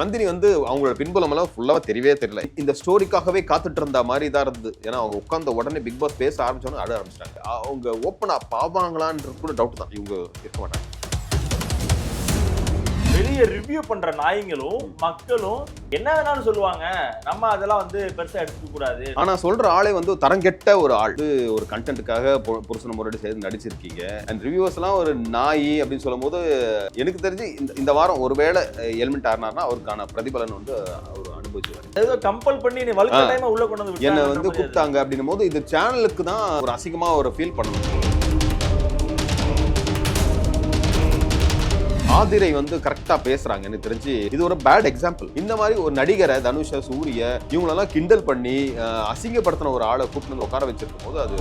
நந்தினி வந்து அவங்களோட பின்புலம் எல்லாம் ஃபுல்லாக தெரியவே தெரியல. இந்த ஸ்டோரிக்காகவே காத்துட்டு இருந்த மாதிரி தான் இருந்தது. ஏன்னா அவங்க உட்காந்த உடனே பிக் பாஸ் பேச ஆரம்பிச்சோன்னு அட ஆரம்பிச்சிட்டாங்க. அவங்க ஓப்பனாக பாவாங்களான்றது கூட டவுட் தான். இவங்க இருக்க மாட்டாங்க. வெளிய ரிவ்யூ பண்ற நாய்ங்களும் மக்களும் என்ன வேணாலும் சொல்லுவாங்க. நம்ம அதெல்லாம் வந்து பெருசா எடுத்துக்க கூடாது. ஆனா சொல்ற ஆளே வந்து தரங்கெட்ட ஒரு ஆள். ஒரு கண்டென்ட்டுக்காக புருஷன முறையோடு சேர்ந்து நடிச்சிருக்கீங்க. அண்ட் ரிவ்யூவர்ஸ் எல்லாம் ஒரு நாய் அப்படின்னு சொல்லும்போது எனக்கு தெரிஞ்சு இந்த இந்த வாரம் ஒருவேளை எலிமெண்ட் ஆறினார்னா அவருக்கான பிரதிபலன் வந்து அவர் அனுபவிச்சுவார் ஏதோ கம்பல் பண்ணி நீ வலுக்க டைம் உள்ள கொண்டு வந்து என்னை வந்து. கூப்பிட்டாங்க அப்படின்னும் போது இது சேனலுக்கு தான் ஒரு அசிங்கமா ஒரு ஃபீல் பண்ணணும். ஆதிரை வந்து கரெக்டா பேசுறாங்க எனக்கு தெரிஞ்சு இது ஒரு பேட் எக்ஸாம்பிள் இந்த மாதிரி ஒரு நடிகரை தனுஷ சூரிய இவங்களெல்லாம் கிண்டல் பண்ணி அசிங்கப்படுத்தின ஒரு ஆளை கூப்பிட்டு உட்கார வச்சிருக்கும் போது அது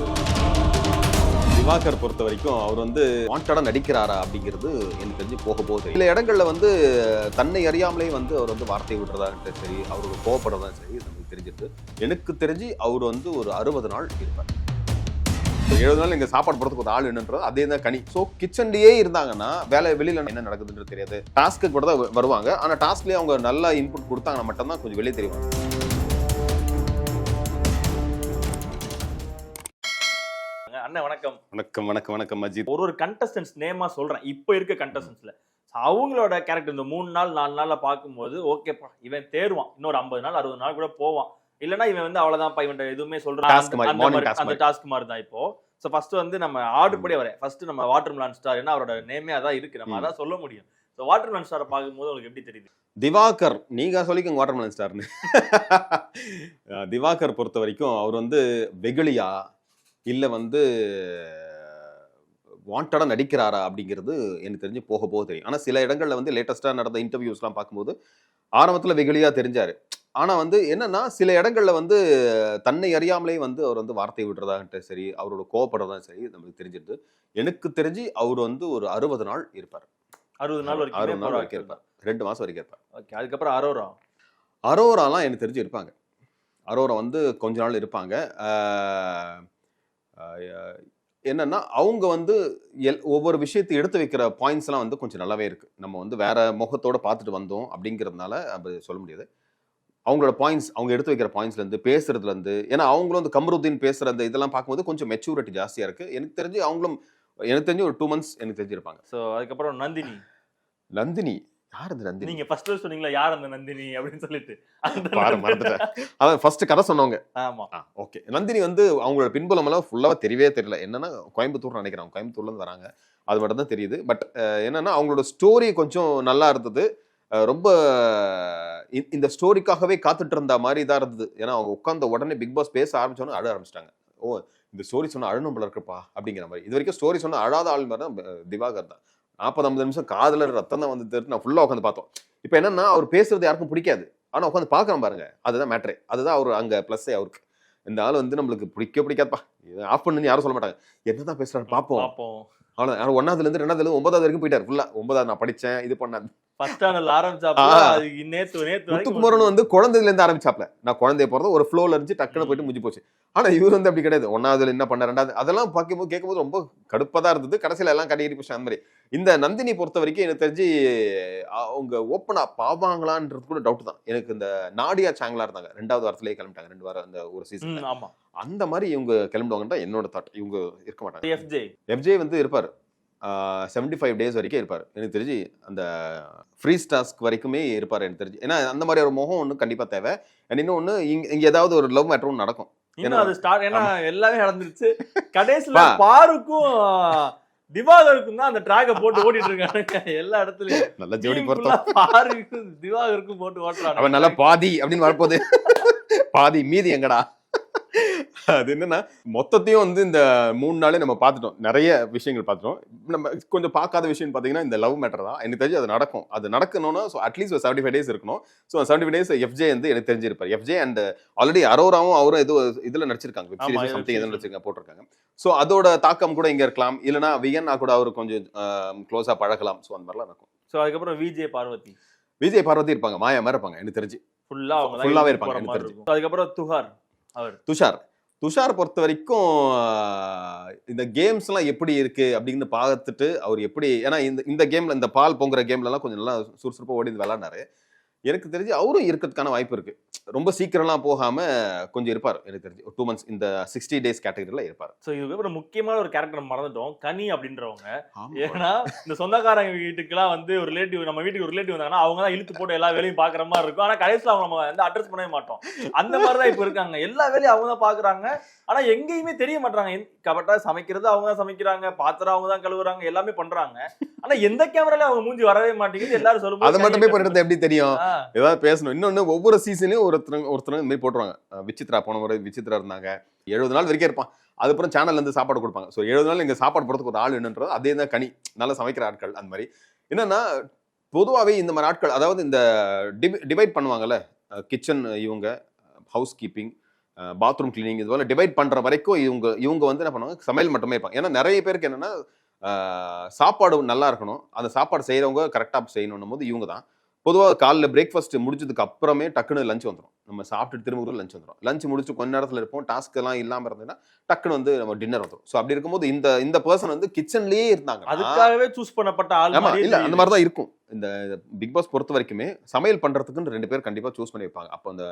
திவாகர் பொறுத்த வரைக்கும் அவர் வந்து வாண்டடா நடிக்கிறாரா அப்படிங்கிறது எனக்கு தெரிஞ்சு போக போகுது சில இடங்கள்ல வந்து தன்னை அறியாமலே வந்து அவர் வந்து வார்த்தை விடுறதான்ட்டு சரி அவருக்கு கோவப்படுறதா சரி நமக்கு தெரிஞ்சிருக்கு. எனக்கு தெரிஞ்சு அவர் வந்து ஒரு அறுபது நாள் இருப்பார். எழுபது நாள் இங்க சாப்பாடு போறதுக்கு ஒரு ஆள் என்னன்றது அதே தான் கனி. ஸோ கிச்சன்லயே இருந்தாங்கன்னா வேலை வெளியில என்ன நடக்குதுன்றது தெரியாது. டாஸ்க்கு கூட தான் வருவாங்க. ஆனா டாஸ்க்லயே அவங்க நல்லா இன்புட் கொடுத்தாங்கன்னா மட்டும்தான் கொஞ்சம் வெளியே தெரியும். அண்ணன் வணக்கம். வணக்கம் வணக்கம் வணக்கம் அஜித். ஒரு ஒரு கண்டஸ்டன்ஸ் நேமா சொல்றேன். இப்போ இருக்க கண்டஸ்டன்ஸ்ல அவங்களோட கேரக்டர் இந்த மூணு நாள் நாலு நாள்ல பார்க்கும்போது ஓகேப்பா இவன் தேருவான் இன்னொரு ஐம்பது நாள் அறுபது நாள் கூட போவான். இல்லனா இவன் வந்து அவ்வளவுதான்ப்பா இவன் எதுவுமே சொல்றான். Task அந்த-. டாஸ்க் மாதிரி தான் இப்போ. சோ ஃபர்ஸ்ட் வந்து நம்ம ஆர்டர் படி வரேன் ஃபர்ஸ்ட் நம்ம வாட்டர் மிலான் ஸ்டார் ஏன்னா அவரோட நேமே அதான் இருக்கு. நம்ம. அதான் சொல்ல முடியும். ஸோ வாட்டர் மிலான் ஸ்டாரை பார்க்கும்போது உங்களுக்கு எப்படி தெரியுது? திவாகர் நீங்க சொல்லிக்கோங்க வாட்டர்மெலன் ஸ்டார்னு அஹ் திவாகர் பொறுத்த வரைக்கும் அவர் வந்து வெகுளியா இல்ல வந்து வாண்டடா நடிக்கிறாரா அப்படிங்கிறது எனக்கு தெரிஞ்சு போக போக தெரியும். ஆனா சில இடங்கள்ல வந்து லேட்டஸ்டா நடந்த இன்டர்வியூஸ்லாம் பார்க்கும்போது ஆரம்பத்துல வெகுளியா தெரிஞ்சாரு. ஆனா வந்து என்னன்னா சில இடங்கள்ல வந்து தன்னை அறியாமலே வந்து அவர் வந்து வார்த்தை விடுறதான்ட்டு சரி அவரோட கோவப்படுறதா சரி நமக்கு தெரிஞ்சிருது. எனக்கு தெரிஞ்சு அவர் வந்து ஒரு அறுபது நாள் இருப்பார். அறுபது நாள் அறுபது நாள் வரைக்கும் வரைக்கும் இருப்பார். ரெண்டு மாசம் வரைக்கும் இருப்பார். ஓகே அதுக்கப்புறம் அரோரா? அரோராலாம் எனக்கு தெரிஞ்சு இருப்பாங்க. அரோரா வந்து கொஞ்ச நாள் இருப்பாங்க. என்னன்னா அவங்க வந்து எல் ஒவ்வொரு விஷயத்தை எடுத்து வைக்கிற பாயிண்ட்ஸ் எல்லாம் வந்து கொஞ்சம் நல்லாவே இருக்கு. நம்ம வந்து வேற முகத்தோட பார்த்துட்டு வந்தோம் அப்படிங்கிறதுனால அப்படி சொல்ல முடியாது. அவங்களோட பாயிண்ட்ஸ் அவங்க எடுத்து வைக்கிற பாயிண்ட்ஸ்ல இருந்து பேசுறதுல இருந்து ஏன்னா அவங்களும் வந்து கமருதீன் பேசுற அந்த இதெல்லாம் பார்க்கும்போது கொஞ்சம் மெச்சூரிட்டி ஜாஸ்தியா இருக்கு. எனக்கு தெரிஞ்சு அவங்களும் எனக்கு தெரிஞ்சு ஒரு டூ மந்த்ஸ் எனக்கு தெரிஞ்சிருப்பாங்க. சோ அதுக்கப்புறம் நந்தினி. நந்தினி? யார் அது நந்தினி? நீங்க ஃபர்ஸ்ட் சொன்னீங்களா யார் அந்த நந்தினி அப்படின்னு சொல்லிட்டு. அந்த பாரு. மறந்துட்டேன். அதான் ஃபர்ஸ்ட் கதை சொன்னவங்க. ஆமா. ஓகே நந்தினி வந்து அவங்களோட பின்புலம் எல்லாம் ஃபுல்லாக தெரியவே தெரியல. என்னன்னா கோயம்புத்தூர் நினைக்கிறேன் கோயம்புத்தூர்ல இருந்து வராங்க. அது மட்டும் தான் தெரியுது. பட் என்னன்னா அவங்களோட ஸ்டோரி கொஞ்சம் நல்லா இருந்தது. ரொம்ப இந்த ஸ்டோரிக்காகவே காத்துட்டு இருந்த மாதிரி தான் இருந்தது. ஏன்னா அவங்க உட்காந்த உடனே பிக் பாஸ் பேச ஆரம்பிச்சோன்னு அழ ஆரம்பிச்சிட்டாங்க. ஓ இந்த ஸ்டோரி சொன்னா அழணும் போல இருக்குப்பா அப்படிங்கிற மாதிரி. இது வரைக்கும் ஸ்டோரி சொன்னா அழாத ஆள் மாதிரி தான் திவாகர் தான். நாற்பது ஐம்பது நிமிஷம் காதல ரத்தம் தான் வந்து நான் ஃபுல்லா உட்காந்து பார்த்தோம். இப்போ என்னன்னா அவர் பேசுறது யாருக்கும் பிடிக்காது. ஆனா உட்காந்து பார்க்கறோம் பாருங்க. அதுதான் மேட்ரே அதுதான் அவர் அங்க ப்ளஸ்ஸே அவருக்கு. இந்த ஆள் வந்து நம்மளுக்கு பிடிக்க பிடிக்காதுப்பா. ஆஃப் பண்ணுன்னு யாரும் சொல்ல மாட்டாங்க. என்னதான் பேசுறாரு? பார்ப்போம். பாப்போம் அவ்வளோ ஒன்னாவதுல இருந்து ரெண்டாவதுல இருந்து ஒன்பதாவது வரைக்கும் போயிட்டாரு. ஃபுல்லா ஒன்பதாவது நான் படிச்சேன் இது பண்ணேன். ஃபர்ஸ்ட். அது நேத்து நேத்து முத்துக்குமரன் வந்து குழந்தையில இருந்து ஆரம்பிச்சாப்ல. நான் குழந்தைய ஒரு ஃப்ளோல இருந்து டக்குன்னு போயிட்டு முடிஞ்சு போச்சு. ஆனா இவர் வந்து அப்படி கிடையாது. ஒன்னாவதுல என்ன பண்ண ரெண்டாவது அதெல்லாம் பார்க்கும்போது கேட்கும்போது ரொம்ப கடுப்பா தான் இருந்தது. கடைசியில எல்லாம் கடையேறி போச்சு அந்த மாதிரி. இந்த நந்தினி பொறுத்த வரைக்கும் எனக்கு தெரிஞ்சு அவங்க ஓப்பனா பாவாங்களான்றது கூட டவுட் தான். எனக்கு இந்த நாடியா சாங்கலா இருந்தாங்க. ரெண்டாவது வாரத்திலேயே கிளம்பிட்டாங்க. ரெண்டு வாரம் அந்த ஒரு சீசன் ஆமா. அந்த மாதிரி இவங்க கிளம்பிடுவாங்கன்னு தான் என்னோட தாட் இவங்க இருக்க மாட்டாங்க. எஃப்ஜே எஃப்ஜே வந்து இருப்பார். செவன்டி ஃபைவ் டேஸ் வரைக்கும் இருப்பார். எனக்கு தெரிஞ்சு அந்த ஃப்ரீ டாஸ்க் வரைக்குமே இருப்பார் எனக்கு தெரிஞ்சு. ஏன்னா அந்த மாதிரி ஒரு முகம் ஒன்று கண்டிப்பாக தேவை. அண்ட் இன்னொன்று இங்கே இங்கே ஏதாவது ஒரு லவ் மேட்டர் ஒன்று நடக்கும். இன்னும் ஏன்னா- அது ஸ்டார்ட் ஏன்னா எல்லாமே நடந்துருச்சு. கடைசியில. பாருக்கும் திவாகருக்கும் தான் அந்த ட்ராக போட்டு ஓட்டிட்டு இருக்காங்க எல்லா இடத்துலயும். நல்ல ஜோடி full-ஆ பாருக்கும் திவாகருக்கும் போட்டு ஓட்டுறாங்க அவன் நல்லா பாதி அப்படின்னு வரப்போகுது. பாதி மீதி எங்கடா? அது என்னன்னா மொத்தத்தையும் வந்து இந்த மூணு நாளே நம்ம பார்த்துட்டோம். நிறைய விஷயங்கள் பார்த்துட்டோம். நம்ம கொஞ்சம் பார்க்காத விஷயம் பார்த்தீங்கன்னா இந்த லவ் மேட்டர் தான். எனக்கு தெரிஞ்சு அது நடக்கும். அது நடக்கணும்னா ஸோ அட்லீஸ்ட் ஒரு செவன்டி ஃபைவ் டேஸ் இருக்கணும் so seventy five days FJ வந்து எனக்கு தெரிஞ்சிருப்பார். எஃப்ஜே அண்ட் ஆல்ரெடி அரோராவும் அவரும் ஏதோ இதில் நடிச்சிருக்காங்க. வெப் சீரிஸ் சம்திங் எதுவும். நடிச்சிருக்காங்க போட்டிருக்காங்க. ஸோ அதோட தாக்கம் கூட இங்கே இருக்கலாம். இல்லைனா வியன்னா கூட அவர் கொஞ்சம் க்ளோஸாக பழகலாம். ஸோ அந்த மாதிரிலாம் இருக்கும் சோ அதுக்கப்புறம் விஜே பார்வதி விஜய் பார்வதி இருப்பாங்க. மாயா மாதிரி இருப்பாங்க எனக்கு தெரிஞ்சு. ஃபுல்லா அவங்க Full-ஆவே தான் இருப்பாங்க. அதுக்கப்புறம் துஹார் அவர். துஷார். துஷார் பொறுத்த வரைக்கும் இந்த கேம்ஸ்லாம் எப்படி இருக்குது அப்படின்னு பார்த்துட்டு அவர் எப்படி ஏன்னா இந்த இந்த கேமில் இந்த பால் பொங்குற கேம்லலாம் கொஞ்சம் நல்லா சுறுசுறுப்பாக ஓடி விளாட்னாரு. எனக்கு தெரிஞ்சு அவரும் இருக்கிறதுக்கான வாய்ப்பு இருக்கு. ரொம்ப சீக்கிரம்லாம் போகாம கொஞ்சம் இருப்பார் எனக்கு தெரிஞ்சு. டூ மந்த்ஸ் இந்த சிக்ஸ்டி டேஸ் கேட்டகரியில இருப்பார். சோ இதுக்கு ஒரு முக்கியமான ஒரு கேரக்டர் மறந்துட்டோம். கனி அப்படின்றவங்க. ஏன்னா இந்த சொந்தக்காரங்க வீட்டுக்குலாம் வந்து ஒரு ரிலேட்டிவ் நம்ம வீட்டுக்கு ஒரு ரிலேட்டிவ் வந்தாங்கன்னா அவங்க தான் இழுத்து போட்டு எல்லா வேலையும் பாக்குற மாதிரி இருக்கும். ஆனா கடைசியில அவங்க நம்ம வந்து அட்ரஸ் பண்ணவே மாட்டோம். அந்த மாதிரி தான் இப்ப இருக்காங்க. எல்லா வேலையும் அவங்க தான் பாக்குறாங்க. ஆனா எங்கேயுமே தெரிய மாட்டாங்க கரெக்டா சமைக்கிறது அவங்க தான் சமைக்கிறாங்க. பாத்திரம் அவங்க தான் கழுவுறாங்க. எல்லாமே பண்றாங்க. ஆனா எந்த கேமரால அவங்க மூஞ்சி வரவே மாட்டேங்குது. எல்லாரும் சொல்லும்போது அதை மட்டுமே பண்ணிட்டு எப்படி தெரியும்? ஏதாவது பேசணும். இன்னொன்னு ஒவ்வொரு சீசனையும் ஒருத்தர் ஒருத்தர் இந்த மாதிரி போட்டுருவாங்க. விசித்ரா போன முறை விசித்ரா இருந்தாங்க. எழுபது நாள் வரைக்கும் இருப்பான். அதுக்கப்புறம் சேனல்ல இருந்து சாப்பாடு கொடுப்பாங்க. ஸோ எழுபது நாள் இங்கே சாப்பாடு போடுறதுக்கு ஒரு ஆள் என்னன்றது அதே தான் கனி. நல்லா சமைக்கிற ஆட்கள் அந்த மாதிரி. என்னன்னா பொதுவாகவே இந்த மாதிரி ஆட்கள் அதாவது இந்த டிவைட் பண்ணுவாங்கல்ல கிச்சன் இவங்க ஹவுஸ் கீப்பிங் பாத்ரூம் கிளீனிங் இது போல டிவைட் பண்ணுற வரைக்கும் இவங்க இவங்க வந்து என்ன பண்ணுவாங்க? சமையல் மட்டுமே இருப்பாங்க. ஏன்னா நிறைய பேருக்கு என்னென்னா சாப்பாடு நல்லா இருக்கணும். அந்த சாப்பாடு செய்கிறவங்க கரெக்டாக செய்யணும் போது இவங்க தான். பொதுவாக காலைல பிரேக்ஃபாஸ்ட் முடிச்சதுக்கு அப்புறமே டக்குன்னு லஞ்ச் வந்துடும் நம்ம சாப்பிட்டு திரும்ப லஞ்ச் வந்துடும் லஞ்ச் முடிச்சு கொஞ்ச நேரத்தில் இருப்போம். டாஸ்க் எல்லாம் இல்லாமல் இருந்ததுன்னா டக்குன்னு வந்து நம்ம டின்னர் வந்துடும் ஸோ அப்படி இருக்கும்போது இந்த இந்த பர்சன் வந்து கிச்சன்லயே இருந்தாங்க அதுக்காகவே சூஸ் பண்ணப்பட்ட ஆள் இல்ல அந்த. மாதிரி தான் இருக்கும். இந்த பிக் பாஸ் பொறுத்த வரைக்குமே சமையல் பண்றதுக்குன்னு ரெண்டு பேர் கண்டிப்பா சூஸ் பண்ணி வைப்பாங்க. அப்போ அந்த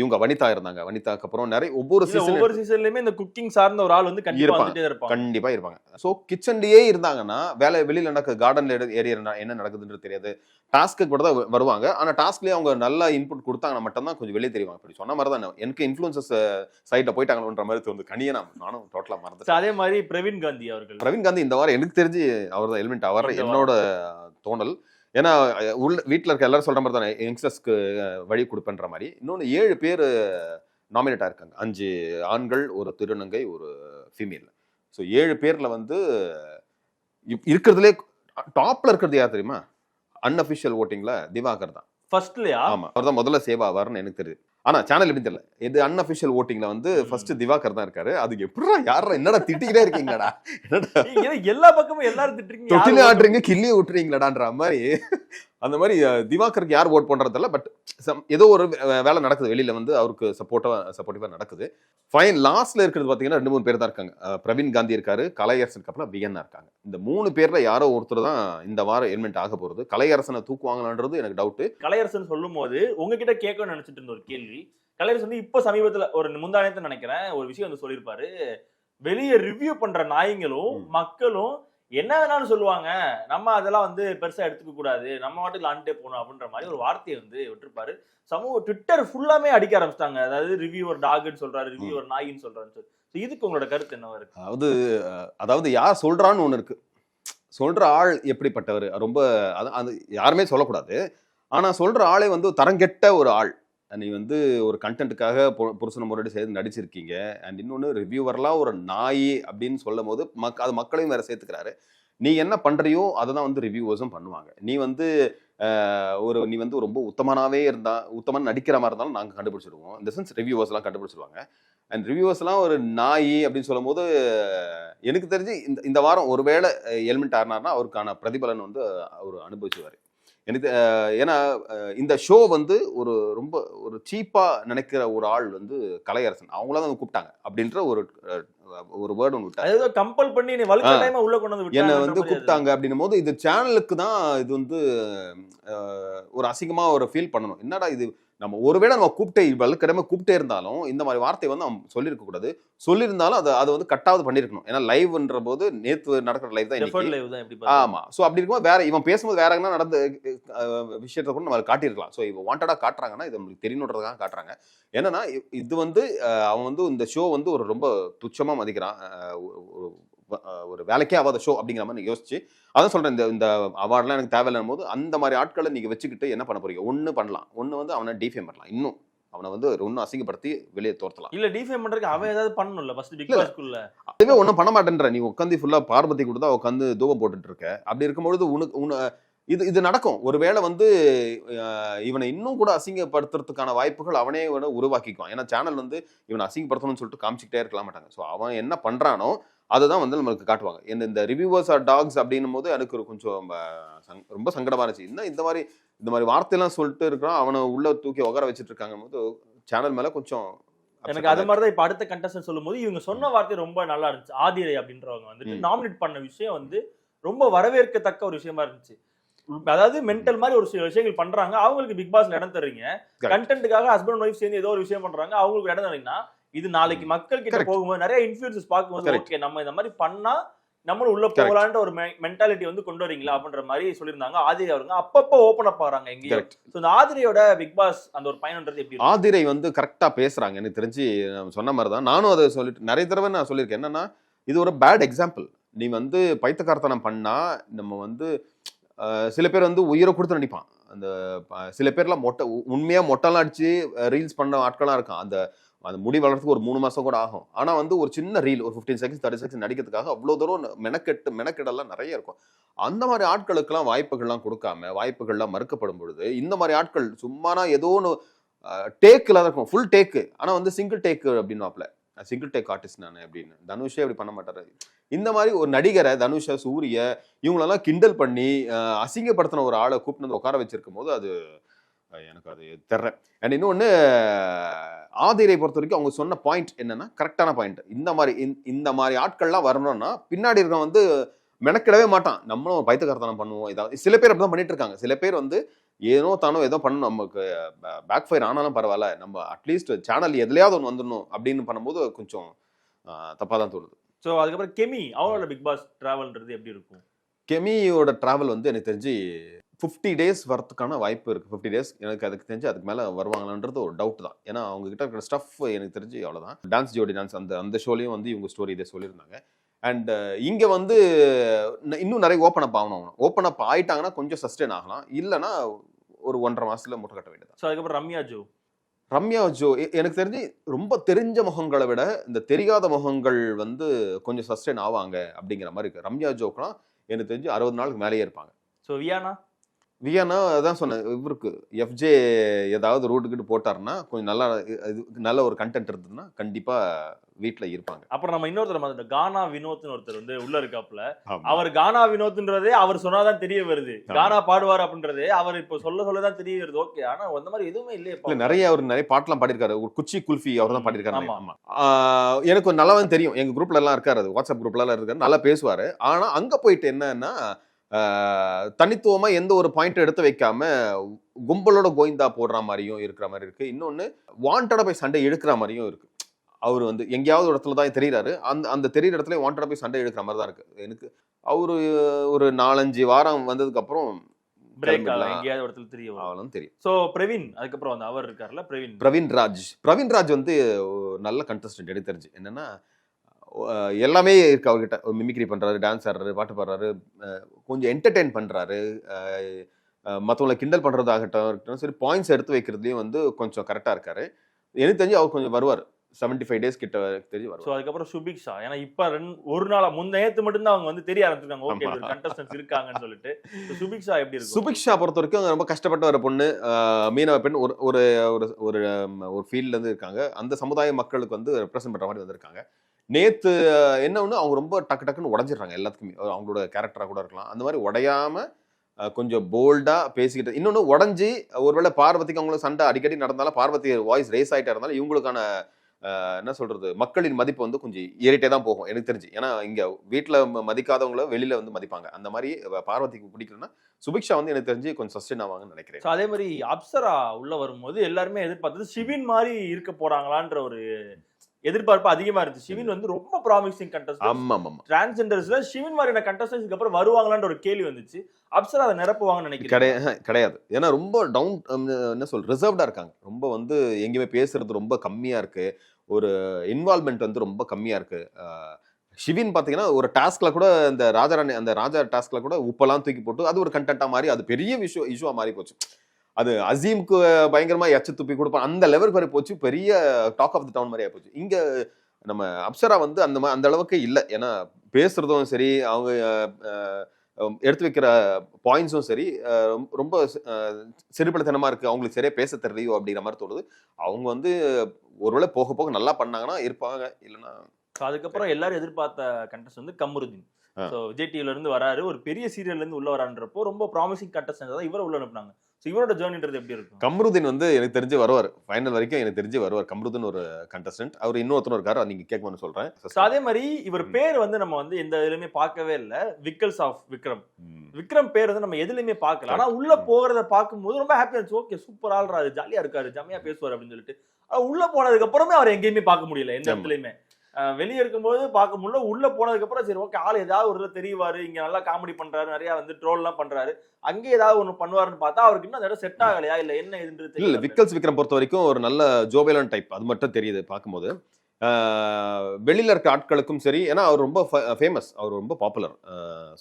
இவங்க வனிதா இருந்தாங்க. வனிதாக்கு அப்புறம் நிறைய ஒவ்வொரு சீசன் ஒவ்வொரு சீசன்லயுமே இந்த குக்கிங் சார்ந்த ஒரு ஆள் வந்து இருப்பாங்க. கண்டிப்பா இருப்பாங்க. ஸோ கிச்சன்லயே இருந்தாங்கன்னா வேலை வெளியில நடக்குது கார்டன்ல ஏரியா என்ன நடக்குதுன்றது தெரியாது. டாஸ்க்கு கூட தான் வருவாங்க. ஆனா டாஸ்க்லயே அவங்க நல்லா இன்புட் கொடுத்தாங்கன்னா மட்டும்தான் கொஞ்சம் வெளியே தெரிவாங்க. இப்படி சொன்ன மாதிரி தான் எனக்கு இன்ஃபுளுசஸ் சைட்ல போயிட்டாங்களோன்ற மாதிரி தோணுது. கனியை நான் நானும் டோட்டலா மறந்து அதே மாதிரி பிரவீன் காந்தி அவர்கள். பிரவீன் காந்தி இந்த வாரம் எனக்கு தெரிஞ்சு அவர் தான் எலிமெண்ட் அவர் என்னோட தோணல். ஏன்னா உள்ள வீட்டில் இருக்க எல்லாரும் சொல்ற மாதிரி தானே யங்ஸ்டர்ஸ்க்கு வழி கொடுப்பேன்ற மாதிரி. இன்னொன்று ஏழு பேர் நாமினேட் ஆயிருக்காங்க. அஞ்சு ஆண்கள் ஒரு திருநங்கை ஒரு ஃபீமேல் ஸோ ஏழு பேர்ல வந்து இருக்கிறதுலே டாப்ல இருக்கிறது யார் தெரியுமா? அன்அஃபிஷியல் ஓட்டிங்ல திவாகர் தான். ஃபர்ஸ்ட்லயா ஆமா. அவர் தான் முதல்ல சேவ் ஆவார்னு எனக்கு தெரியுது. ஆனா சேனல் எப்படி தெரியல. இது அன்அஃபிஷியல் ஓட்டிங்ல வந்து ஃபர்ஸ்ட் திவாகர் தான் இருக்காரு. அதுக்கு எப்படிடா யாரா என்னடா திட்டிக்கிட்டே இருக்கீங்களாடா? என்னடா? எல்லா பக்கமும் எல்லாரும் திட்டுறீங்க. தொட்டிலே யாரு ஆடுறீங்க கிள்ளி விட்டுறீங்களாடான்ற மாதிரி. அந்த மாதிரி திவாகருக்கு யார் ஓட் பண்றதில்ல பட் ஏதோ ஒரு வேலை நடக்குது. வெளியில வந்து அவருக்கு சப்போர்ட்டா சப்போர்ட்டிவா நடக்குது. ஃபைன் லாஸ்ட்ல இருக்கிறது பாத்தீங்கன்னா ரெண்டு மூணு பேர் தான் இருக்காங்க. பிரவீன் காந்தி இருக்காரு கலையரசனுக்கு அப்புறம் பிஎன்ஆர் இருக்காங்க. இந்த மூணு பேர்ல யாரோ ஒருத்தர் தான் இந்த வாரம் எலிமெண்ட் ஆக போறது. கலையரசனை தூக்குவாங்களான்றது எனக்கு டவுட் கலையரசன் சொல்லும் போது உங்ககிட்ட கேட்கணும்னு நினைச்சிட்டு இருந்த ஒரு கேள்வி. கலையரசன் வந்து இப்ப சமீபத்துல ஒரு முந்தானத்தை நினைக்கிறேன் ஒரு விஷயம் வந்து சொல்லியிருப்பாரு. வெளியே ரிவ்யூ பண்ற நாய்ங்களும் மக்களும் என்ன வேணாலும் சொல்லுவாங்க நம்ம அதெல்லாம் வந்து பெருசா எடுத்துக்க கூடாது நம்ம வாட்டுக்கு ஆண்டே போகணும் அப்படின்ற மாதிரி ஒரு வார்த்தையை வந்து விட்டுருப்பாரு. சமூக ட்விட்டர் ஃபுல்லாமே அடிக்க ஆரம்பிச்சிட்டாங்க. அதாவது ரிவ்யூவர் டாக்னு சொல்றாரு ரிவ்யூவர் நாயின்னு சொல்றாருன்னு சொல்லி. இதுக்கு உங்களோட கருத்து என்னவா இருக்கு? அதாவது அதாவது யார் சொல்றான்னு ஒண்ணு இருக்கு. சொல்ற ஆள் எப்படிப்பட்டவர்? ரொம்ப அது அது யாருமே சொல்லக்கூடாது. ஆனா சொல்ற ஆளே வந்து தரங்கெட்ட ஒரு ஆள். நீ வந்து ஒரு கண்டென்ட்டுக்காக புருஷன முறையோடு சேர்ந்து நடிச்சிருக்கீங்க. அண்ட் இன்னொன்று ரிவ்யூவர்லாம் ஒரு நாய் அப்படின்னு சொல்லும் போது மக் அது மக்களையும் வேறு சேர்த்துக்கிறாரு. நீ என்ன பண்ணுறியோ அதை தான் வந்து ரிவ்யூவர்ஸும் பண்ணுவாங்க. நீ வந்து ஒரு நீ வந்து ரொம்ப உத்தமனாகவே இருந்தா உத்தமன் நடிக்கிற மாதிரி இருந்தாலும் நாங்கள் கண்டுபிடிச்சிருவோம் இந்த சென்ஸ் ரிவ்யூவர்ஸ்லாம் கண்டுபிடிச்சிருவாங்க. அண்ட் ரிவ்யூவர்ஸ்லாம் ஒரு நாய் அப்படின்னு சொல்லும்போது எனக்கு தெரிஞ்சு இந்த இந்த வாரம் ஒருவேளை எலிமெண்ட் ஆனார்னா அவருக்கான பிரதிபலன் வந்து அவர் அனுபவிச்சுவார். எனக்கு ஏன்னா இந்த ஷோ வந்து ஒரு ரொம்ப ஒரு சீப்பா நினைக்கிற ஒரு ஆள் வந்து கலையரசன். அவங்கள தான் கூப்பிட்டாங்க அப்படின்ற ஒரு ஒரு வேர்டு ஒன்று அதாவது கம்பல் பண்ணி நீ வலுக்க டைமா உள்ள கொண்டு வந்து என்னை வந்து. கூப்பிட்டாங்க அப்படின்னும் போது இது சேனலுக்கு தான் இது வந்து ஒரு அசிங்கமா ஒரு ஃபீல் பண்ணணும். என்னடா இது? நம்ம ஒருவேளை நம்ம கூப்பிட்டே வலுக்கடமை கூப்பிட்டே இருந்தாலும் இந்த மாதிரி வார்த்தை வந்து அவன் சொல்லியிருக்க கூடாது. சொல்லியிருந்தாலும் அதை அதை வந்து கட்டாவது பண்ணியிருக்கணும். ஏன்னா லைவ்ன்ற போது நேத்து நடக்கிற லைவ் தான்? ஆமா. சோ அப்படி இருக்கும்போது வேற இவன் பேசும்போது வேற எங்கன்னா நடந்த விஷயத்தை கூட நம்ம காட்டியிருக்கலாம். ஸோ இப்போ வாண்டடா காட்டுறாங்கன்னா இது நம்மளுக்கு தெரியணுன்றதுக்காக காட்டுறாங்க. என்னன்னா இது வந்து அவன் வந்து இந்த ஷோ வந்து ஒரு ரொம்ப துச்சமா மதிக்கிறான். ஒரு- வேலைக்கே ஆகாத ஷோ அப்படிங்கிற மாதிரி யோசிச்சு அதான் சொல்றேன் இந்த இந்த அவார்ட்லாம் எனக்கு தேவையில்லைன்னு போது அந்த மாதிரி ஆட்களை நீங்க வச்சுக்கிட்டு என்ன பண்ண போறீங்க? ஒண்ணு பண்ணலாம். ஒண்ணு வந்து அவனை டிஃபேம் பண்ணலாம். இன்னும் அவனை வந்து ஒன்னும் அசிங்கப்படுத்தி வெளியே தோர்த்தலாம். இல்ல டிஃபேம் பண்றதுக்கு அவன் ஏதாவது பண்ணணும்ல. First big. பாஸ்க்குள்ள அதுவே ஒன்றும் பண்ண மாட்டேன்ற. நீ உட்காந்து ஃபுல்லா பார்வதி கூட தான் உட்காந்து தூபம் போட்டுட்டு இருக்க. அப்படி இருக்கும்பொழுது உனக்கு உன இது இது நடக்கும். ஒருவேளை வந்து இவனை இன்னும் கூட அசிங்கப்படுத்துறதுக்கான வாய்ப்புகள் அவனே உருவாக்கிக்குவான். ஏன்னா சேனல் வந்து இவனை அசிங்கப்படுத்தணும்னு சொல்லிட்டு காமிச்சிக்கிட்டே இருக்கலாம் மாட்டாங்க. ஸோ அவன் என்ன பண்றானோ அதை தான் வந்து நம்மளுக்கு காட்டுவாங்க. இந்த இந்த ரிவ்யூவர்ஸ் ஆர் டாக்ஸ் அப்படின்னும் போது எனக்கு ஒரு கொஞ்சம் ரொம்ப சங்கடமா இருந்துச்சு. இன்னும் இந்த மாதிரி இந்த மாதிரி வார்த்தையெல்லாம் சொல்லிட்டு இருக்கிறான் அவனை உள்ள தூக்கி உட்கார வச்சிட்டு இருக்காங்க போது சேனல் மேல கொஞ்சம் எனக்கு அது மாதிரி தான் இப்ப அடுத்த கண்டஸ்டன் சொல்லும்போது இவங்க சொன்ன வார்த்தை ரொம்ப நல்லா இருந்துச்சு. ஆதிரை அப்படின்றவங்க வந்துட்டு. நாமினேட் பண்ண விஷயம் வந்து ரொம்ப வரவேற்கத்தக்க ஒரு விஷயமா இருந்துச்சு. அதாவது மென்டல் மாதிரி ஒரு சில விஷயங்கள் பண்றாங்க. அவங்களுக்கு பிக் பாஸ்ல இடம் Correct. கண்டென்ட்டுக்காக ஹஸ்பண்ட் ஒய்ஃப் சேர்ந்து ஏதோ ஒரு விஷயம் பண்றாங்க. அவங்களுக்கு இடம் தரீங்கன்னா இது நாளைக்கு மக்கள் கிட்ட. போகும்போது நிறைய இன்ஃபுளுசஸ் பார்க்கும்போது. ஓகே நம்ம இந்த மாதிரி பண்ணா நம்மளும் உள்ள போகலான்ற ஒரு மென்டாலிட்டி வந்து கொண்டு வரீங்களா அப்படின்ற மாதிரி சொல்லியிருந்தாங்க. ஆதிரி அவருங்க. அப்பப்போ ஓப்பன் அப் ஆறாங்க எங்கேயும் இந்த ஆதிரியோட பிக் பாஸ் அந்த ஒரு பயன்ன்றது எப்படி? ஆதிரை வந்து கரெக்டா பேசுறாங்க. எனக்கு தெரிஞ்சு சொன்ன மாதிரி தான். நானும் அதை சொல்லிட்டு நிறைய தடவை நான் சொல்லியிருக்கேன். என்னன்னா இது ஒரு பேட் எக்ஸாம்பிள் நீ வந்து பைத்தக்காரத்தனம் பண்ணா நம்ம வந்து சில பேர் வந்து உயிரை கொடுத்து நடிப்பான். அந்த சில பேர்லாம் மொட்டை உ- உண்மையா மொட்டைலாம் அடிச்சு ரீல்ஸ் பண்ண ஆட்களாம் இருக்கான். அந்த அந்த முடி வளர்றதுக்கு ஒரு மூணு மாதம் கூட ஆகும். ஆனால் வந்து ஒரு சின்ன ரீல் ஒரு ஃபிஃப்டீன் செகண்ட்ஸ் தேர்ட்டி செகண்ட்ஸ் நடிக்கிறதுக்காக அவ்வளோ தூரம் மெனக்கெட்டு மெனக்கெடெல்லாம் நிறைய இருக்கும். அந்த மாதிரி ஆட்களுக்கெல்லாம் வாய்ப்புகள்லாம் கொடுக்காம வாய்ப்புகள்லாம் மறுக்கப்படும் பொழுது இந்த மாதிரி ஆட்கள் சும்மானா ஏதோ ஒன்று டேக்கில் தான் இருக்கும். ஃபுல் டேக்கு ஆனால் வந்து சிங்கிள் டேக் அப்படின்வாப்ல சிங்கிள் டேக் ஆர்டிஸ்ட் நான் அப்படின்னு. தனுஷே அப்படி பண்ண மாட்டாரு. இந்த மாதிரி ஒரு நடிகரை தனுஷ சூரிய இவங்களெல்லாம் கிண்டல் பண்ணி அசிங்கப்படுத்தின ஒரு ஆளை கூப்பிட்டு வந்து உட்கார வச்சிருக்கும் போது அது எனக்கு அது தெர்றேன் அண்ட் இன்னொன்று ஆதிரை பொறுத்த வரைக்கும் அவங்க சொன்ன பாயிண்ட் என்னன்னா கரெக்டான பாயிண்ட் இந்த மாதிரி இந்த- மாதிரி ஆட்கள்லாம் வரணும்னா பின்னாடி இருக்க வந்து மெனக்கிடவே மாட்டான். நம்மளும் பைத்தக்காரத்தனம் பண்ணுவோம். இதாவது சில பேர் அப்படிதான் பண்ணிட்டு இருக்காங்க சில பேர் வந்து ஏனோ தானோ ஏதோ பண்ணணும். நமக்கு பேக் ஃபயர் ஆனாலும் பரவாயில்ல. நம்ம அட்லீஸ்ட் சேனல் எதுலையாவது ஒன்று வந்துடணும் அப்படின்னு பண்ணும்போது கொஞ்சம் தப்பாக தான் தோணுது. So, அதுக்கப்புறம் கெமி அவரோட பிக் பாஸ் டிராவல்ன்றது எப்படி இருக்கும்? கெமியோட டிராவல் வந்து எனக்கு தெரிஞ்சு ஃபிஃப்டி டேஸ் வரதுக்கான வாய்ப்பு இருக்குது ஃபிஃப்டி டேஸ் எனக்கு அதுக்கு தெரிஞ்சு அதுக்கு மேலே வருவாங்களான்றது ஒரு டவுட் தான். ஏன்னா அவங்க கிட்ட இருக்கிற ஸ்டஃப் எனக்கு தெரிஞ்சு அவ்வளோதான் டான்ஸ் ஜோடி டான்ஸ் அந்த அந்த ஷோலையும் வந்து இவங்க ஸ்டோரி இதை சொல்லியிருந்தாங்க. அண்ட் இங்கே வந்து இன்னும் நிறைய ஓப்பன் அப் ஆகணும். ஓப்பன் அப் ஆயிட்டாங்கன்னா கொஞ்சம் சஸ்டெயின் ஆகலாம். இல்லைன்னா ஒரு ஒன்றரை மாசத்துல மூட்டை கட்ட வேண்டியது ஸோ அதுக்கப்புறம் ரம்யா ஜோ. ரம்யா ஜோ எனக்கு தெரிஞ்சு ரொம்ப தெரிஞ்ச முகங்களை விட இந்த தெரியாத முகங்கள் வந்து கொஞ்சம் சஸ்டெயின் ஆவாங்க அப்படிங்கிற மாதிரி இருக்கு. ரம்யா ஜோக்கெல்லாம் எனக்கு தெரிஞ்சு அறுபது நாளுக்கு மேலேயே இருப்பாங்க. ஸோ வியானா? வியானா அதான் சொன்னேன் இவருக்கு எஃப்ஜே ஏதாவது ரூட்டுக்கிட்டு போட்டாருன்னா கொஞ்சம் நல்லா இது நல்ல ஒரு கண்டென்ட் இருந்ததுன்னா கண்டிப்பா வீட்ல இருப்பாங்க. அப்புறம் நம்ம இன்னொருத்தர் இந்த கானா வினோத்னு ஒருத்தர் வந்து உள்ள இருக்காப்புல. அவர் கானா வினோத்ன்றதே அவர் சொன்னாதான் தெரிய வருது. கானா பாடுவார் அப்படின்றதே அவர் இப்போ சொல்ல சொல்லதான் தெரிய வருது. ஓகே ஆனா அந்த மாதிரி எதுவுமே இல்லையே இல்ல நிறைய அவர் நிறைய பாட்டுலாம் பாடியிருக்காரு. ஒரு குச்சி குல்ஃபி அவர் தான் ம், பாடியிருக்காரு ஆமா. எனக்கு ஒரு நல்லா தெரியும். எங்க குரூப்ல எல்லாம் இருக்காரு. வாட்ஸ்அப் குரூப்ல எல்லாம் இருக்காரு. நல்லா பேசுவாரு. ஆனா அங்க போயிட்டு என்னன்னா ஆஹ் தனித்துவமா எந்த ஒரு பாயிண்ட் எடுத்து வைக்காம கும்பலோட கோயிந்தா போடுற மாதிரியும் இருக்கிற மாதிரி இருக்கு. இன்னொன்னு வாண்டடா போய் சண்டை எடுக்கிற மாதிரியும் இருக்கு. அவர் வந்து எங்கேயாவது இடத்துல தான் தெரியுறாரு. அந்த அந்த தெரியுற இடத்துல வாண்டடா போய் சண்டை எடுக்கிற மாதிரி தான் இருக்கு. எனக்கு அவரு ஒரு நாலஞ்சு வாரம் வந்ததுக்கு அப்புறம் பிரேக். எங்கேயாவது இடத்துல தெரிய வரும். அவ்வளவு தெரியும். சோ பிரவீன் அதுக்கப்புறம் அந்த அவர் இருக்கார்ல பிரவீன். பிரவீன் ராஜ். பிரவீன் ராஜ் வந்து நல்ல கண்டஸ்டன்ட் எனக்கு தெரிஞ்சு என்னன்னா எல்லாமே இருக்கு அவர்கிட்ட. மிமிக்ரி பண்றாரு டான்ஸ் ஆடுறாரு பாட்டு பாடுறாரு கொஞ்சம் என்டர்டெயின் அஹ் மத்தவங்களை கிண்டல் பண்றதாகட்டும் இருக்கட்டும் சரி பாயிண்ட்ஸ் எடுத்து வைக்கிறதுலயும் வந்து கொஞ்சம் கரெக்டா இருக்காரு. எனக்கு தெரிஞ்சு அவர் கொஞ்சம் வருவார். 75 ஃபைவ் டேஸ் கிட்ட தெரிஞ்சு சோ வருவார் அதுக்கப்புறம் சுபிக்ஷா ஏன்னா இப்ப ரெண்டு ஒரு நாளா முந்தையத்து மட்டும்தான் அவங்க வந்து தெரிய ஆரம்பிச்சிருக்காங்க. ஓகே. கண்டஸ்டன்ஸ் இருக்காங்கன்னு சொல்லிட்டு. சுபிக்ஷா எப்படி இருக்கும்? சுபிக்ஷா பொறுத்த வரைக்கும் அவங்க ரொம்ப கஷ்டப்பட்ட ஒரு பொண்ணு மீனவ பெண் ஒரு ஒரு ஒரு ஒரு ஒரு ஃபீல்ட்ல இருந்து இருக்காங்க. அந்த சமுதாய மக்களுக்கு வந்து ரெப்ரசென்ட் பண்ற மாதிரி வந்திருக்காங்க. நேத்து என்ன ஒன்று அவங்க ரொம்ப டக்கு டக்குன்னு உடஞ்சிடுறாங்க எல்லாத்துக்குமே. அவங்களோட கேரக்டராக கூட இருக்கலாம். அந்த மாதிரி உடையாம கொஞ்சம் போல்டாக பேசிக்கிட்டு இன்னொன்று உடஞ்சி ஒருவேளை பார்வதிக்கு அவங்களுக்கு சண்டை அடிக்கடி நடந்தாலும் பார்வதி வாய்ஸ் ரேஸ் ஆகிட்டே இருந்தாலும் இவங்களுக்கான என்ன சொல்கிறது மக்களின் மதிப்பு வந்து கொஞ்சம் ஏறிட்டே தான் போகும் எனக்கு தெரிஞ்சு. ஏன்னா இங்கே வீட்டில் ம- மதிக்காதவங்கள வெளியில் வந்து மதிப்பாங்க. அந்த மாதிரி பார்வதிக்கு பிடிக்கலன்னா சுபிக்ஷா வந்து எனக்கு தெரிஞ்சு கொஞ்சம் சஸ்டெயின் ஆவாங்கன்னு நினைக்கிறேன். அதே மாதிரி அப்சரா உள்ள வரும்போது எல்லாருமே எதிர்பார்த்தது சிவின் மாதிரி இருக்க போகிறாங்களான்ற ஒரு எதிர்பார்ப்பு அதிகமா இருந்துச்சு. சிவின் வந்து ரொம்ப ப்ராமிசிங் கண்டஸ்ட் ஆமா ஆமா டிரான்ஸ்ஜெண்டர்ஸ்ல சிவின் மாதிரியான கண்டஸ்டன்ஸ்க்கு அப்புறம் வருவாங்களான்ற ஒரு கேள்வி வந்துச்சு. அப்சரா அதை நிரப்புவாங்கன்னு நினைக்கிறேன். கிடையாது. ஏன்னா ரொம்ப டவுன் என்ன சொல் ரிசர்வ்டா இருக்காங்க. ரொம்ப வந்து எங்கேயுமே பேசுறது ரொம்ப கம்மியா இருக்கு. ஒரு இன்வால்மெண்ட் வந்து ரொம்ப கம்மியா இருக்கு. ஷிவின் பாத்தீங்கன்னா ஒரு டாஸ்க்ல கூட இந்த ராஜாராணி அந்த ராஜா டாஸ்க்ல கூட உப்பெல்லாம் தூக்கி போட்டு அது ஒரு கண்டென்ட்டா மாறி அது பெரிய விஷயம் இஷ்யூவா மாறி போச்சு. அது அசீம்க்கு பயங்கரமா எச்ச துப்பி கொடுப்பான். அந்த லெவலுக்கு வரை போச்சு. பெரிய டாக் ஆஃப் த டவுன் மாதிரியா போச்சு. இங்க நம்ம அப்சரா வந்து அந்த மா- அந்த அளவுக்கு இல்லை. ஏன்னா பேசுறதும் சரி அவங்க எடுத்து வைக்கிற பாயிண்ட்ஸும் சரி ரொம்ப- சிறுபடுத்தனமா இருக்கு. அவங்களுக்கு சரியா பேச தெரியலையோ அப்படிங்கிற மாதிரி தோணுது. அவங்க வந்து ஒருவேளை போக போக நல்லா பண்ணாங்கன்னா இருப்பாங்க. இல்லைன்னா அதுக்கப்புறம் எல்லாரும் எதிர்பார்த்த கண்டஸ்ட் வந்து கமருதீன். ஸோ விஜய் டிவில இருந்து வராரு. ஒரு பெரிய சீரியல்ல இருந்து உள்ள வரான்றப்போ ரொம்ப ப்ராமிசிங் கண்டஸ்டன்ட் தான் இவரை உள்ள அனுப்புனாங்க. இவரோட ஜேர்னின்றது எப்படி இருக்கும்? கம்ருதீன் வந்து எனக்கு தெரிஞ்சு வருவார். ஃபைனல் வரைக்கும் எனக்கு தெரிஞ்சு வருவார். கம்ருதீன் ஒரு கண்டஸ்டன்ட் அவர் இன்னொருத்தர் இருக்காரு. நீங்க கேட்கணும்னு சொல்றேன். அதே மாதிரி இவர் பேர் வந்து நம்ம வந்து எந்த இதுலயுமே பார்க்கவே இல்ல. விக்கல்ஸ் ஆஃப் விக்ரம். விக்ரம் பேர் வந்து நம்ம எதுலயுமே பார்க்கல. ஆனா உள்ள போகிறத பார்க்கும்போது ரொம்ப ஹாப்பியா இருந்துச்சு. ஓகே சூப்பர் ஆள்றாரு ஜாலியா இருக்காரு. ஜம்மியா பேசுவார் அப்படின்னு சொல்லிட்டு. உள்ள போனதுக்கு அப்புறமே அவர் எங்கேயுமே பார்க்க முடியல. எந்த. இடத்துலயுமே. வெளிய இருக்கும்போது பார்க்க முடியல. உள்ள போனதுக்கு அப்புறம் சரி ஓகே ஆள் ஏதாவது ஒரு இதுல தெரியவாரு இங்க நல்லா காமெடி பண்றாரு நிறைய வந்து ட்ரோல் எல்லாம் பண்றாரு. அங்கே ஏதாவது ஒண்ணு பண்ணுவாருன்னு பார்த்தா அவருக்கு இன்னும் அந்த செட் ஆகலையா? இல்ல என்ன இதுன்றது இல்ல விக்கல்ஸ் விக்ரம் பொறுத்த வரைக்கும் ஒரு நல்ல ஜோபேலன் டைப் அது மட்டும் தெரியுது பார்க்கும்போது. வெளியில இருக்க ஆட்களுக்கும் சரி ஏன்னா அவர் ரொம்ப ஃபேமஸ் அவர் ரொம்ப பாப்புலர்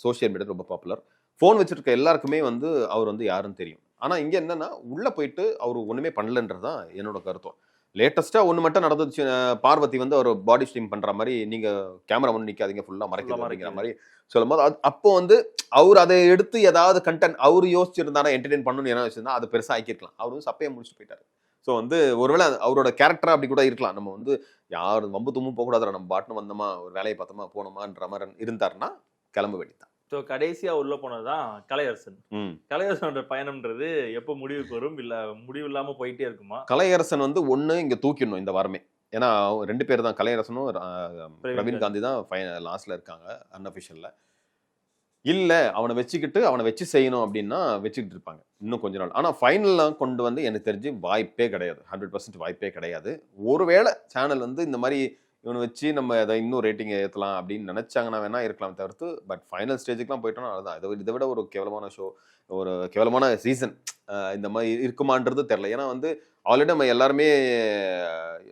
சோஷியல் மீடியா ரொம்ப பாப்புலர் ஃபோன் வச்சிருக்க எல்லாருக்குமே வந்து அவர் வந்து யாருன்னு தெரியும். ஆனா இங்க என்னன்னா உள்ள போயிட்டு அவர் ஒண்ணுமே பண்ணலன்றது தான் என்னோட கருத்தம். லேட்டஸ்டா ஒண்ணு மட்டும் நடந்துச்சு. பார்வதி வந்து ஒரு பாடி ஸ்ட்ரீம் பண்ற மாதிரி நீங்க கேமரா முன் நிக்காதீங்க ஃபுல்லா மறைக்குது Full-ஆ அப்படிங்கிற மறைக்குது. மாதிரி சொல்லும்போது அது- அப்போ வந்து அவர் அதை எடுத்து ஏதாவது கண்டென்ட் அவர் யோசிச்சிருந்தாரா என்டர்டெயின் பண்ணணும்னு என்ன வச்சிருந்தா அதை பெருசா ஆக்கியிருக்கலாம். அவர் வந்து சப்பையை முடிச்சுட்டு போயிட்டாரு. ஸோ வந்து ஒருவேளை அவரோட கேரக்டரா அப்படி கூட இருக்கலாம். நம்ம வந்து யார் வம்பு தும்பும் போகக்கூடாதுடா நம்ம பாட்டுன்னு வந்தோமா ஒரு வேலையை பார்த்தோமா போனோமான்ற மாதிரி இருந்தாருன்னா கிளம்ப வேண்டியதான் ஸோ கடைசியா உள்ள போனதுதான் கலையரசன். ம். கலையரசனோட பயணம்ன்றது எப்போ முடிவுக்கு வரும் இல்ல முடிவு இல்லாம போயிட்டே இருக்குமா? கலையரசன் வந்து ஒண்ணு இங்க தூக்கிடணும் இந்த வாரமே. ஏன்னா ரெண்டு பேர் தான் கலையரசனும் பிரவீன் காந்தி. தான் லாஸ்ட்ல இருக்காங்க அன்அஃபிஷியல்ல இல்ல அவனை வச்சுக்கிட்டு அவனை வச்சு செய்யணும் அப்படின்னா வச்சுக்கிட்டு இருப்பாங்க இன்னும் கொஞ்ச நாள். ஆனா ஃபைனல்லாம் கொண்டு வந்து எனக்கு தெரிஞ்சு வாய்ப்பே கிடையாது. ஹண்ட்ரட் பர்சன்ட் வாய்ப்பே கிடையாது. ஒருவேளை சேனல் வந்து இந்த மாதிரி இவனை வச்சு நம்ம அதை இன்னும் ரேட்டிங் ஏற்றலாம் அப்படின்னு நினச்சாங்கன்னா வேணா இருக்கலாம் தவிர்த்து பட் ஃபைனல் ஸ்டேஜுக்குலாம் போயிட்டோம்னா அதுதான் இதை விட- இதை விட ஒரு கேவலமான ஷோ ஒரு கேவலமான சீசன் இந்த மாதிரி இருக்குமான்றது தெரில ஏன்னா வந்து ஆல்ரெடி நம்ம எல்லாருமே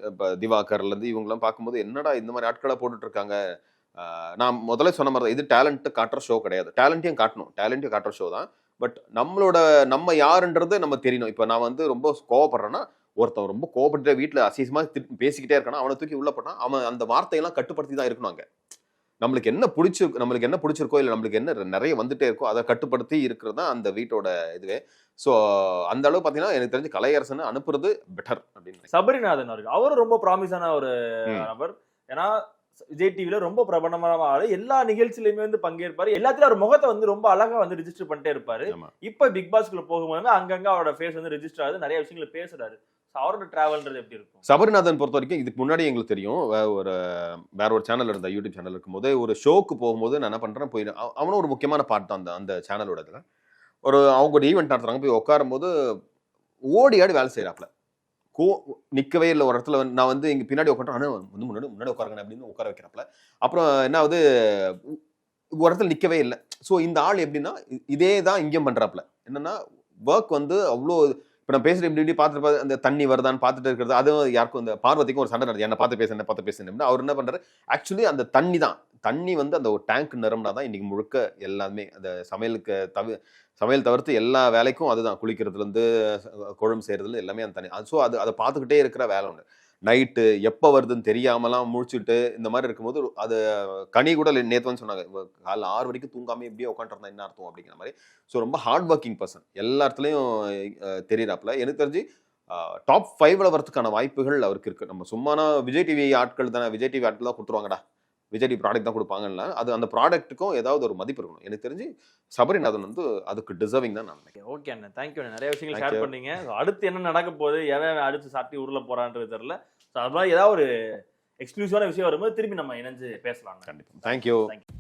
இப்போ திவாகர்லேருந்து இவங்களாம் பார்க்கும்போது என்னடா இந்த மாதிரி ஆட்களை போட்டுட்ருக்காங்க? நான் முதல்ல சொன்ன மாதிரி தான் இது டேலண்ட்டு காட்டுற ஷோ கிடையாது. டேலண்ட்டையும் காட்டணும். டேலண்ட்டையும் காட்டுற ஷோ தான். பட் நம்மளோட நம்ம யாருன்றது நம்ம தெரியணும். இப்போ நான் வந்து ரொம்ப கோவப்படுறேன்னா ஒருத்தன் ரொம்ப கோவப்பட்டு வீட்டில் அசீசமாக திட்டு பேசிக்கிட்டே இருக்கானா அவனை தூக்கி உள்ள போட்டான் அவன் அந்த வார்த்தையெல்லாம் கட்டுப்படுத்தி தான் இருக்கணும் அங்கே நம்மளுக்கு என்ன பிடிச்சிருக்கு நம்மளுக்கு என்ன பிடிச்சிருக்கோ இல்லை நம்மளுக்கு என்ன நிறைய வந்துட்டே இருக்கோ அதை கட்டுப்படுத்தி இருக்கிறது தான் அந்த வீட்டோட இதுவே ஸோ அந்த அளவு பார்த்தீங்கன்னா எனக்கு தெரிஞ்சு கலையரசனை அனுப்புறது பெட்டர் அப்படின்னு. சபரிநாதன் அவருக்கு அவரும் ரொம்ப ப்ராமிஸான ஒரு. நபர் ஏன்னா விஜய் டிவில ரொம்ப பிரபலமான ஆளு. எல்லா நிகழ்ச்சியிலுமே வந்து பங்கேற்பாரு. எல்லாத்துலயும் அவர் முகத்தை வந்து ரொம்ப அழகா வந்து ரிஜிஸ்டர் பண்ணிட்டே இருப்பாரு. இப்ப பிக் பாஸ்குள்ள போகும்போது அங்கங்க அவரோட ஃபேஸ் வந்து ரெஜிஸ்டர் ஆகுது. நிறைய விஷயங்களை பேசுறாரு. அவரோட டிராவல்ன்றது எப்படி இருக்கும்? சபரிநாதன் பொறுத்த வரைக்கும் இதுக்கு முன்னாடி எங்களுக்கு தெரியும். ஒரு வேற ஒரு சேனல் இருந்த யூடியூப் சேனல் இருக்கும்போது ஒரு ஷோக்கு போகும்போது நான் என்ன பண்றேன் போய் அவ- அவனும் ஒரு முக்கியமான பார்ட் தான் அந்த அந்த சேனலோட இதுல. ஒரு அவங்க ஒரு ஈவெண்ட் நடத்துறாங்க. போய் உட்காரும் போது ஓடி ஆடி வேலை செய்யறாப்ல கோ நிற்கவே இல்லை. ஒரு இடத்துல வந்து- நான் வந்து இங்கே பின்னாடி உட்காந்துட்டு ஆனால் வந்து முன்னாடி முன்னாடி உட்காருங்க அப்படின்னு உட்கார வைக்கிறப்பல. அப்புறம் என்ன ஆகுது ஒரு இடத்துல நிற்கவே இல்லை. ஸோ இந்த ஆள் எப்படின்னா இதே தான் இங்கேயும் பண்ணுறாப்புல என்னென்னா ஒர்க் வந்து அவ்வளோ இப்போ நான் பேசுகிற இப்படி இப்படி பார்த்துட்டு பார்த்து அந்த தண்ணி வருதான்னு பார்த்துட்டு இருக்கிறது அதுவும் யாருக்கும் இந்த பார்வதிக்கும் ஒரு சண்டை நடக்குது. என்ன பார்த்து பேச என்ன பார்த்து பேசணும் அவர் என்ன பண்ணுறாரு ஆக்சுவலி அந்த தண்ணி தான். தண்ணி வந்து அந்த ஒரு டேங்க் நிரம்பினா தான் இன்றைக்கி முழுக்க எல்லாமே அந்த சமையலுக்கு தவி சமையல் தவிர்த்து எல்லா வேலைக்கும் அதுதான். குளிக்கிறதுலேருந்து குழம்பு செய்கிறதுல எல்லாமே அந்த தண்ணி. ஸோ அது அதை பார்த்துக்கிட்டே இருக்கிற வேலை ஒன்று நைட்டு எப்போ வருதுன்னு தெரியாமலாம் முழிச்சுட்டு இந்த மாதிரி இருக்கும்போது அது கனி கூட நேற்று வந்து சொன்னாங்க காலைல ஆறு வரைக்கும் தூங்காமல் எப்படியே உட்காந்துருந்தா என்ன அர்த்தம் அப்படிங்கிற மாதிரி. ஸோ ரொம்ப ஹார்ட் ஒர்க்கிங் பர்சன் எல்லா இடத்துலையும் தெரியிறாப்புல. எனக்கு தெரிஞ்சு டாப் ஃபைவ்ல வரதுக்கான வாய்ப்புகள் அவருக்கு இருக்குது நம்ம சும்மானா விஜய் டிவி ஆட்கள் தானே விஜய் டிவி ஆட்கள் தான் கொடுத்துருவாங்கடா. விஜய் ப்ராடக்ட் தான் கொடுப்பாங்கல்ல அது அந்த ப்ராடக்ட்டுக்கும் ஏதாவது ஒரு மதிப்பு இருக்கணும். எனக்கு தெரிஞ்சு சபரிநாதன் வந்து அதுக்கு டிசர்விங் தான் நான் நினைக்கிறேன். ஓகே அண்ணா தேங்க்யூ நிறைய விஷயங்கள் ஷேர். பண்ணீங்க. அடுத்து என்ன நடக்க போகுது? எவன் அடுத்து சாட்டி உருள போறான்றது தெரியல. ஸோ அது மாதிரி ஏதாவது ஒரு எக்ஸ்க்ளூசிவான விஷயம் வரும்போது திரும்பி நம்ம இணைஞ்சு பேசலாம் கண்டிப்பாக தேங்க்யூ தேங்க்யூ